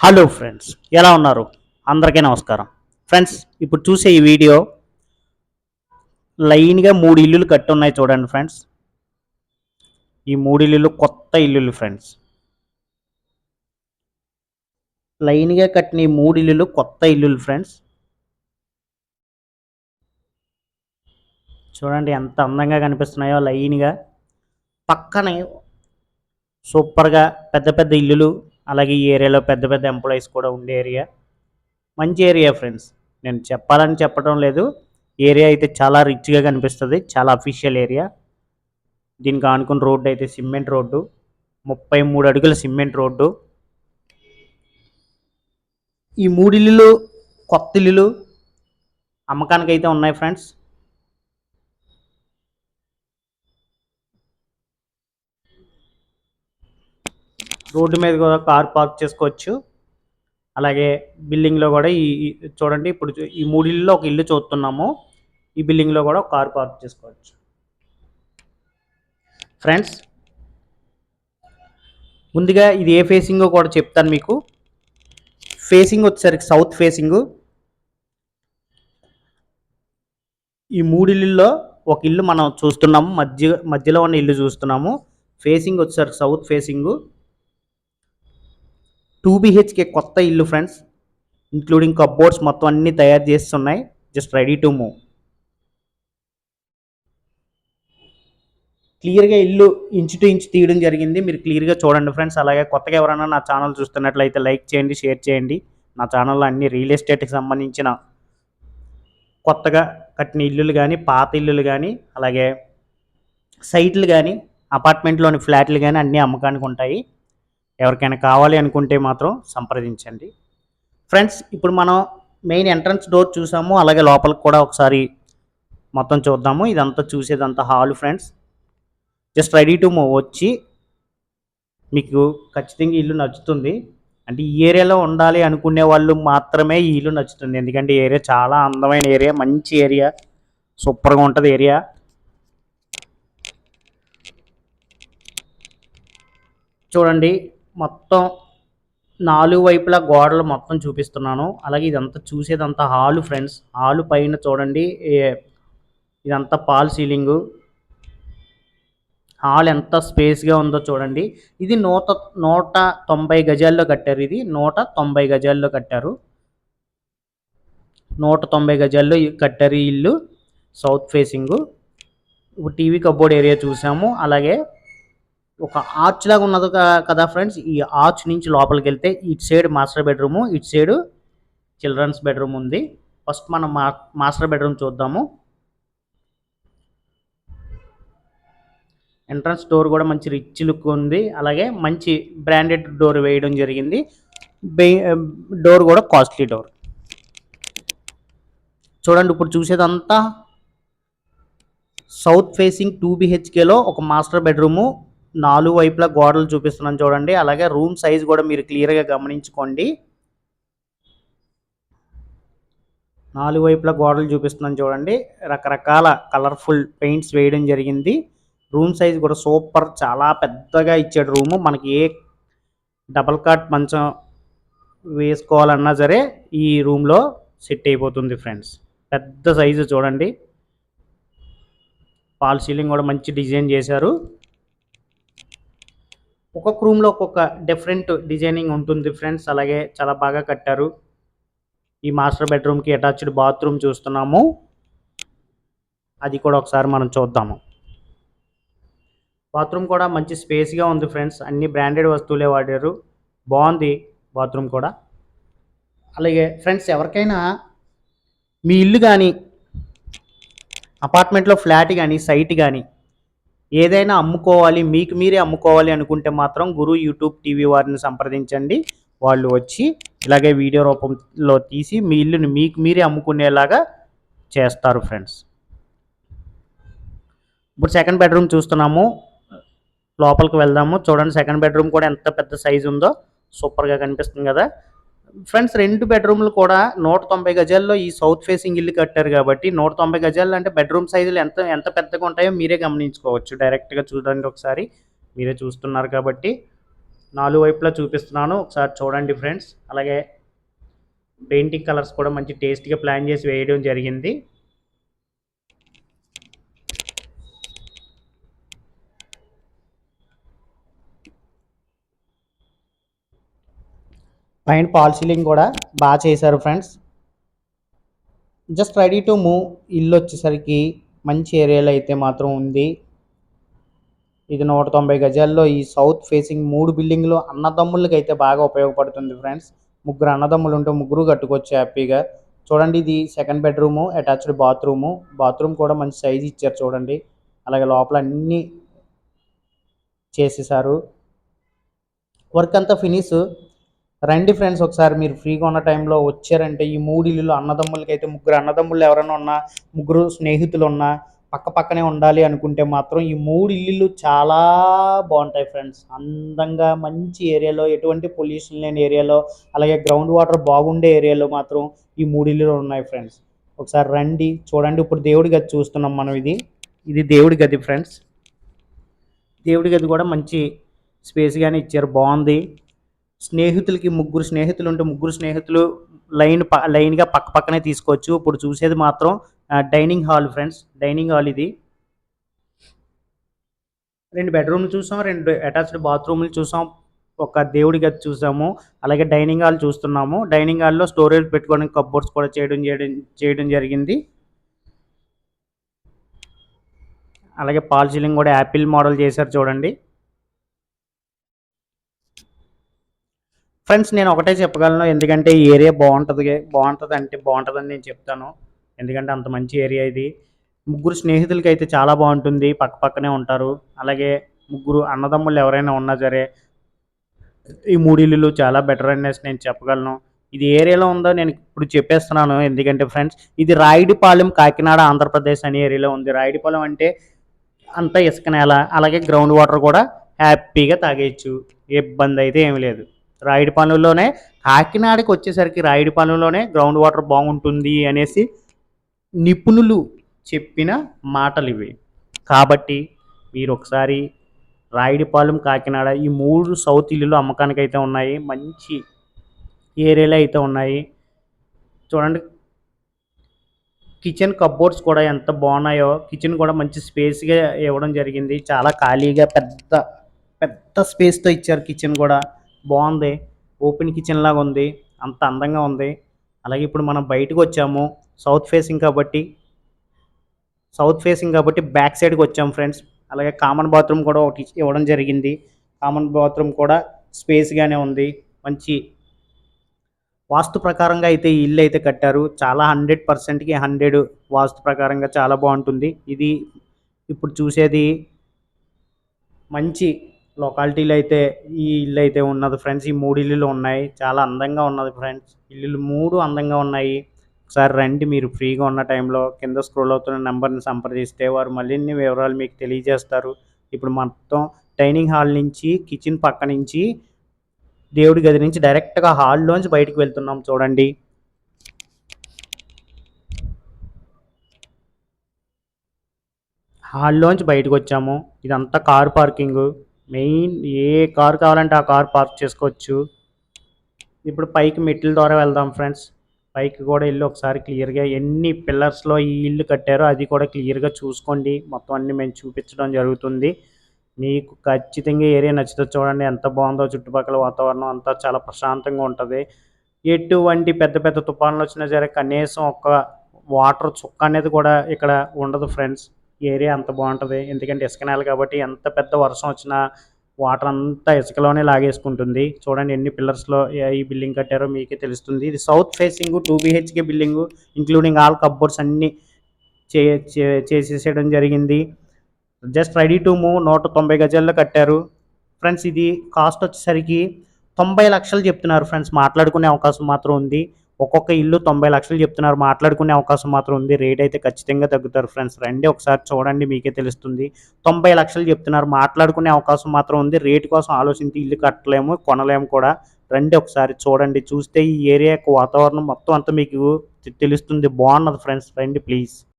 Hello friends ఎలా ఉన్నారు? అందరికీ నమస్కారం. ఫ్రెండ్స్ ఇప్పుడు చూసే ఈ వీడియో లైన్గా మూడు ఇల్లులు కట్టి ఉన్నాయి చూడండి ఫ్రెండ్స్ ఈ మూడు ఇల్లులు కొత్త ఇల్లులు ఫ్రెండ్స్ లైన్గా కట్టిన ఈ మూడు ఇల్లులు కొత్త ఇల్లులు ఫ్రెండ్స్ చూడండి ఎంత అందంగా కనిపిస్తున్నాయో లైన్గా. పక్కనే సూపర్గా పెద్ద పెద్ద ఇల్లులు అలాగే ఈ ఏరియాలో పెద్ద పెద్ద ఎంప్లాయీస్ కూడా ఉండే ఏరియా మంచి ఏరియా ఫ్రెండ్స్ నేను చెప్పాలని చెప్పడం లేదు. ఏరియా అయితే చాలా రిచ్గా కనిపిస్తుంది. చాలా అఫీషియల్ ఏరియా దీనికి ఆనుకున్న రోడ్డు అయితే సిమెంట్ రోడ్డు. ముప్పై మూడు అడుగుల సిమెంట్ రోడ్డు. ఈ మూడు ఇల్లులు కొత్త ఇల్లులు అమ్మకానికి అయితే ఉన్నాయి ఫ్రెండ్స్ రోడ్డు మీద కూడా కార్ పార్క్ చేసుకోవచ్చు. అలాగే బిల్డింగ్లో కూడా ఈ చూడండి ఇప్పుడు చూ- ఈ మూడు ఇల్లులో ఒక ఇల్లు చూస్తున్నాము. ఈ బిల్డింగ్లో కూడా ఒక కార్ పార్క్ చేసుకోవచ్చు. ఫ్రెండ్స్ ముందుగా ఇది ఏ ఫేసింగో కూడా చెప్తాను మీకు. ఫేసింగ్ వచ్చేసరికి సౌత్ ఫేసింగ్. ఈ మూడు ఇల్లుల్లో ఒక ఇల్లు మనం చూస్తున్నాము. మధ్య మధ్యలో ఉన్న ఇల్లు చూస్తున్నాము. ఫేసింగ్ వచ్చేసరికి సౌత్ ఫేసింగ్. టూ బిహెచ్కే కొత్త ఇల్లు ఫ్రెండ్స్ ఇంక్లూడింగ్ కప్బోర్డ్స్ మొత్తం అన్నీ తయారు చేస్తున్నాయి. జస్ట్ రెడీ టు మూవ్ క్లియర్గా ఇల్లు ఇంచు టు ఇంచు తీయడం జరిగింది. మీరు క్లియర్గా చూడండి ఫ్రెండ్స్. అలాగే కొత్తగా ఎవరైనా నా ఛానల్ చూస్తున్నట్లయితే లైక్ చేయండి షేర్ చేయండి. నా ఛానల్లో అన్ని రియల్ ఎస్టేట్కి సంబంధించిన కొత్తగా కట్టిన ఇల్లులు కానీ పాత ఇల్లులు కానీ అలాగే సైట్లు కానీ అపార్ట్మెంట్లోని ఫ్లాట్లు కానీ అన్నీ అమ్మకానికి ఉంటాయి. ఎవరికైనా కావాలి అనుకుంటే మాత్రం సంప్రదించండి. ఫ్రెండ్స్ ఇప్పుడు మనం మెయిన్ ఎంట్రన్స్ డోర్ చూసాము అలాగే లోపలికి కూడా ఒకసారి మొత్తం చూద్దాము. ఇదంతా చూసేదంతా hall friends just ready to move వచ్చి మీకు ఖచ్చితంగా ఇల్లు నచ్చుతుంది. అంటే ఈ ఏరియాలో ఉండాలి అనుకునే వాళ్ళు మాత్రమే ఈ ఇల్లు నచ్చుతుంది. ఎందుకంటే ఏరియా చాలా అందమైన ఏరియా మంచి ఏరియా సూపర్గా ఉంటుంది ఏరియా. చూడండి మొత్తం నాలుగు వైపులా గోడలు మొత్తం చూపిస్తున్నాను. అలాగే ఇదంతా చూసేదంతా హాలు ఫ్రెండ్స్. హాలు పైన చూడండి ఇదంతా పాల్ సీలింగు. హాల్ ఎంత స్పేస్గా ఉందో చూడండి. ఇది నూట నూట తొంభై గజాల్లో కట్టారు ఇది. నూట తొంభై గజాల్లో కట్టారు. నూట తొంభై గజాల్లో కట్టారు ఈ ఇల్లు. South facing. TV cupboard area చూసాము. అలాగే ఒక ఆర్చ్ లాగా ఉన్నది కదా ఫ్రెండ్స్ ఈ ఆర్చ్ నుంచి లోపలికి వెళ్తే ఇటు సైడ్ మాస్టర్ బెడ్రూమ్ ఇటు సైడ్ చిల్డ్రన్స్ బెడ్రూమ్ ఉంది. ఫస్ట్ మనం మా మాస్టర్ బెడ్రూమ్ చూద్దాము. ఎంట్రన్స్ డోర్ కూడా మంచి రిచ్ లుక్ ఉంది. అలాగే మంచి బ్రాండెడ్ డోర్ వేయడం జరిగింది. డోర్ కూడా కాస్ట్లీ డోర్ చూడండి ఇప్పుడు చూసేదంతా సౌత్ ఫేసింగ్ టూ బిహెచ్కేలో ఒక మాస్టర్ బెడ్రూము నాలుగు వైపులా గోడలు చూపిస్తున్నాను చూడండి. అలాగే రూమ్ సైజ్ కూడా మీరు క్లియర్గా గమనించుకోండి. నాలుగు వైపులా గోడలు చూపిస్తున్నాను చూడండి. రకరకాల కలర్ఫుల్ పెయింట్స్ వేయడం జరిగింది. రూమ్ సైజ్ కూడా సూపర్ చాలా పెద్దగా ఇచ్చాడు రూము. మనకి ఏ డబల్ కాట్ మంచం వేసుకోవాలన్నా సరే ఈ రూమ్లో సెట్ అయిపోతుంది ఫ్రెండ్స్. పెద్ద సైజు చూడండి. పాల్ సీలింగ్ కూడా మంచి డిజైన్ చేశారు. ఒక్కొక్క రూమ్లో ఒక్కొక్క డిఫరెంట్ డిజైనింగ్ ఉంటుంది ఫ్రెండ్స్. అలాగే చాలా బాగా కట్టారు. ఈ మాస్టర్ బెడ్రూమ్కి అటాచ్డ్ బాత్రూమ్ చూస్తున్నాము. అది కూడా ఒకసారి మనం చూద్దాము. బాత్రూమ్ కూడా మంచి స్పేస్గా ఉంది ఫ్రెండ్స్. అన్ని బ్రాండెడ్ వస్తువులే వాడారు. బాగుంది బాత్రూమ్ కూడా. అలాగే ఫ్రెండ్స్ ఎవరికైనా మీ ఇల్లు కానీ అపార్ట్మెంట్లో ఫ్లాట్ కానీ సైట్ కానీ ఏదైనా అమ్ముకోవాలి మీకు మీరే అమ్ముకోవాలి అనుకుంటే మాత్రం గురు యూట్యూబ్ టీవీ వారిని సంప్రదించండి. వాళ్ళు వచ్చి ఇలాగే వీడియో రూపంలో తీసి మీ ఇల్లుని మీకు మీరే అమ్ముకునేలాగా చేస్తారు ఫ్రెండ్స్. ఇప్పుడు సెకండ్ బెడ్రూమ్ చూస్తున్నాము. లోపలికి వెళ్దాము. చూడండి సెకండ్ బెడ్రూమ్ కూడా ఎంత పెద్ద సైజు ఉందో. సూపర్గా కనిపిస్తుంది కదా. ఫ్రెండ్స్ రెండు బెడ్రూమ్లు కూడా నూట తొంభై గజాల్లో ఈ సౌత్ ఫేసింగ్ ఇల్లు కట్టారు కాబట్టి నూట తొంభై గజాలు అంటే బెడ్రూమ్ సైజులు ఎంత ఎంత పెద్దగా ఉంటాయో మీరే గమనించుకోవచ్చు. డైరెక్ట్గా చూడండి ఒకసారి. మీరే చూస్తున్నారు కాబట్టి నాలుగు వైపులా చూపిస్తున్నాను. ఒకసారి చూడండి ఫ్రెండ్స్. అలాగే పెయింటింగ్ కలర్స్ కూడా మంచి టేస్ట్గా ప్లాన్ చేసి వేయడం జరిగింది. పైన పాల్ సీలింగ్ కూడా బాగా చేశారు friends. Just ready to move. ఇల్లు వచ్చేసరికి మంచి ఏరియాలో అయితే మాత్రం ఉంది. ఇది నూట తొంభై గజాల్లో ఈ సౌత్ ఫేసింగ్ మూడు బిల్డింగ్లు అన్నదమ్ములకి అయితే బాగా ఉపయోగపడుతుంది ఫ్రెండ్స్. ముగ్గురు అన్నదమ్ములు ఉంటే ముగ్గురు కట్టుకోవచ్చు హ్యాపీగా. చూడండి ఇది second bedroom attached bathroom. Bathroom కూడా మంచి సైజ్ ఇచ్చారు చూడండి. అలాగే లోపల అన్నీ చేసేసారు. వర్క్ అంతా ఫినిష్. రండి ఫ్రెండ్స్ ఒకసారి మీరు ఫ్రీగా ఉన్న టైంలో వచ్చారంటే ఈ మూడు ఇల్లులు అన్నదమ్ములకి అయితే ముగ్గురు అన్నదమ్ములు ఎవరైనా ఉన్నా ముగ్గురు స్నేహితులు ఉన్నా పక్క పక్కనే ఉండాలి అనుకుంటే మాత్రం ఈ మూడు ఇల్లులు చాలా బాగుంటాయి ఫ్రెండ్స్. అందంగా మంచి ఏరియాలో ఎటువంటి పొల్యూషన్ లేని ఏరియాలో అలాగే గ్రౌండ్ వాటర్ బాగుండే ఏరియాలో మాత్రం ఈ మూడు ఇల్లులు ఉన్నాయి ఫ్రెండ్స్. ఒకసారి రండి చూడండి. ఇప్పుడు దేవుడి గది చూస్తున్నాం మనం ఇది. ఇది దేవుడి గది ఫ్రెండ్స్. దేవుడి గది కూడా మంచి స్పేస్గానే ఇచ్చారు. బాగుంది. స్నేహితులకి ముగ్గురు స్నేహితులు ఉంటే ముగ్గురు స్నేహితులు లైన్ ప లైన్గా పక్క పక్కనే తీసుకోవచ్చు. ఇప్పుడు చూసేది మాత్రం dining hall friends. Dining hall ఇది. రెండు బెడ్రూమ్లు చూసాం రెండు అటాచ్డ్ బాత్రూమ్లు చూసాం. ఒక దేవుడి గది చూసాము. అలాగే డైనింగ్ హాల్ చూస్తున్నాము. డైనింగ్ హాల్లో స్టోరేజ్ పెట్టుకోవడానికి కప్బోర్డ్స్ కూడా చేయడం చేయడం చేయడం జరిగింది. అలాగే పాల్ సీలింగ్ కూడా యాపిల్ మోడల్ చేశారు చూడండి. ఫ్రెండ్స్ నేను ఒకటే చెప్పగలను. ఎందుకంటే ఈ ఏరియా బాగుంటుంది. బాగుంటుంది అంటే బాగుంటుందని నేను చెప్తాను. ఎందుకంటే అంత మంచి ఏరియా ఇది. ముగ్గురు స్నేహితులకి అయితే చాలా బాగుంటుంది. పక్క పక్కనే ఉంటారు. అలాగే ముగ్గురు అన్నదమ్ములు ఎవరైనా ఉన్నా సరే ఈ మూడు ఇల్లులు చాలా బెటర్ అనేసి నేను చెప్పగలను. ఇది ఏరియాలో ఉందో నేను ఇప్పుడు చెప్పేస్తున్నాను. ఎందుకంటే ఫ్రెండ్స్ ఇది రాయిడిపాలెం కాకినాడ ఆంధ్రప్రదేశ్ అనే ఏరియాలో ఉంది. రాయిడిపాలెం అంటే అంతా ఇసుక నేల అలాగే గ్రౌండ్ వాటర్ కూడా హ్యాపీగా తాగేయచ్చు. ఇబ్బంది అయితే ఏమి లేదు. రాయిడిపాలెంలోనే కాకినాడకి వచ్చేసరికి రాయిడిపాలెంలోనే గ్రౌండ్ వాటర్ బాగుంటుంది అనేసి నిపుణులు చెప్పిన మాటలు ఇవి. కాబట్టి మీరు ఒకసారి రాయిడిపాలెం కాకినాడ ఈ మూడు సౌత్ ఇల్లులు అమ్మకానికి అయితే ఉన్నాయి. మంచి ఏరియాలో అయితే ఉన్నాయి. చూడండి కిచెన్ కప్బోర్డ్స్ కూడా ఎంత బాగున్నాయో కిచెన్ కూడా మంచి స్పేస్గా ఇవ్వడం జరిగింది. చాలా ఖాళీగా పెద్ద పెద్ద స్పేస్తో ఇచ్చారు కిచెన్ కూడా. బాగుంది. ఓపెన్ కిచెన్ లాగా ఉంది. అంత అందంగా ఉంది. అలాగే ఇప్పుడు మనం బయటకు వచ్చాము. సౌత్ ఫేసింగ్ కాబట్టి సౌత్ ఫేసింగ్ కాబట్టి బ్యాక్ సైడ్కి వచ్చాము ఫ్రెండ్స్. అలాగే కామన్ బాత్రూమ్ కూడా ఒకటి ఇవ్వడం జరిగింది. కామన్ బాత్రూమ్ కూడా స్పేస్గానే ఉంది. మంచి వాస్తు ప్రకారంగా అయితే ఈ ఇల్లు అయితే కట్టారు. చాలా హండ్రెడ్ పర్సెంట్కి హండ్రెడ్ వాస్తు ప్రకారంగా చాలా బాగుంటుంది. ఇది ఇప్పుడు చూసేది మంచి లొకాలిటీలు అయితే ఈ ఇల్లు అయితే ఉన్నది ఫ్రెండ్స్ ఈ మూడు ఇల్లులు ఉన్నాయి. చాలా అందంగా ఉన్నది ఫ్రెండ్స్ ఇల్లులు మూడు అందంగా ఉన్నాయి. ఒకసారి రండి మీరు ఫ్రీగా ఉన్న టైంలో. కింద స్క్రోల్ అవుతున్న నెంబర్ని సంప్రదిస్తే వారు మరిన్ని వివరాలు మీకు తెలియజేస్తారు. ఇప్పుడు మొత్తం డైనింగ్ హాల్ నుంచి కిచెన్ పక్క నుంచి దేవుడి గది నుంచి డైరెక్ట్గా హాల్లోంచి బయటకు వెళ్తున్నాం చూడండి. హాల్లోంచి బయటకు వచ్చాము. ఇదంతా కార్ పార్కింగ్ మెయిన్ ఏ కార్ కావాలంటే ఆ కార్ పార్క్ చేసుకోవచ్చు. ఇప్పుడు పైకి మెట్ల ద్వారా వెళ్దాం ఫ్రెండ్స్. పైకి కూడా వెళ్ళి ఒకసారి క్లియర్గా ఎన్ని పిల్లర్స్లో ఈ ఇల్లు కట్టారో అది కూడా క్లియర్గా చూసుకోండి. మొత్తం అన్ని మేము చూపించడం జరుగుతుంది. మీకు ఖచ్చితంగా ఏరియా నచ్చితే చూడండి. ఎంత బాగుందో చుట్టుపక్కల వాతావరణం అంతా చాలా ప్రశాంతంగా ఉంటుంది. ఎటువంటి పెద్ద పెద్ద తుఫాన్లు వచ్చినా సరే కనీసం ఒక వాటర్ చుక్క అనేది కూడా ఇక్కడ ఉండదు ఫ్రెండ్స్. ఏరియా అంత బాగుంటుంది ఎందుకంటే ఇసుక నేల కాబట్టి ఎంత పెద్ద వర్షం వచ్చినా వాటర్ అంతా ఇసుకలోనే లాగేసుకుంటుంది. చూడండి ఎన్ని పిల్లర్స్లో ఈ బిల్డింగ్ కట్టారో మీకే తెలుస్తుంది. ఇది south facing two BHK building including all cupboards అన్నీ చే చేసేసేయడం జరిగింది. జస్ట్ రెడీ టు మూవ్ నూట తొంభై గజాల్లో కట్టారు. ఫ్రెండ్స్ ఇది కాస్ట్ వచ్చేసరికి తొంభై లక్షలు చెప్తున్నారు. ఫ్రెండ్స్ మాట్లాడుకునే అవకాశం మాత్రం ఉంది. ఒక్కొక్క ఇల్లు తొంభై లక్షలు చెప్తున్నారు. మాట్లాడుకునే అవకాశం మాత్రం ఉంది. రేట్ అయితే ఖచ్చితంగా తగ్గుతారు ఫ్రెండ్స్. రండి ఒకసారి చూడండి మీకే తెలుస్తుంది. తొంభై లక్షలు చెప్తున్నారు. మాట్లాడుకునే అవకాశం మాత్రం ఉంది. రేటు కోసం ఆలోచించి ఇల్లు కట్టలేము కొనలేము కూడా. రండి ఒకసారి చూడండి. చూస్తే ఈ ఏరియా యొక్క వాతావరణం మొత్తం అంతా మీకు తెలుస్తుంది. బాగున్నది ఫ్రెండ్స్. రండి ప్లీజ్.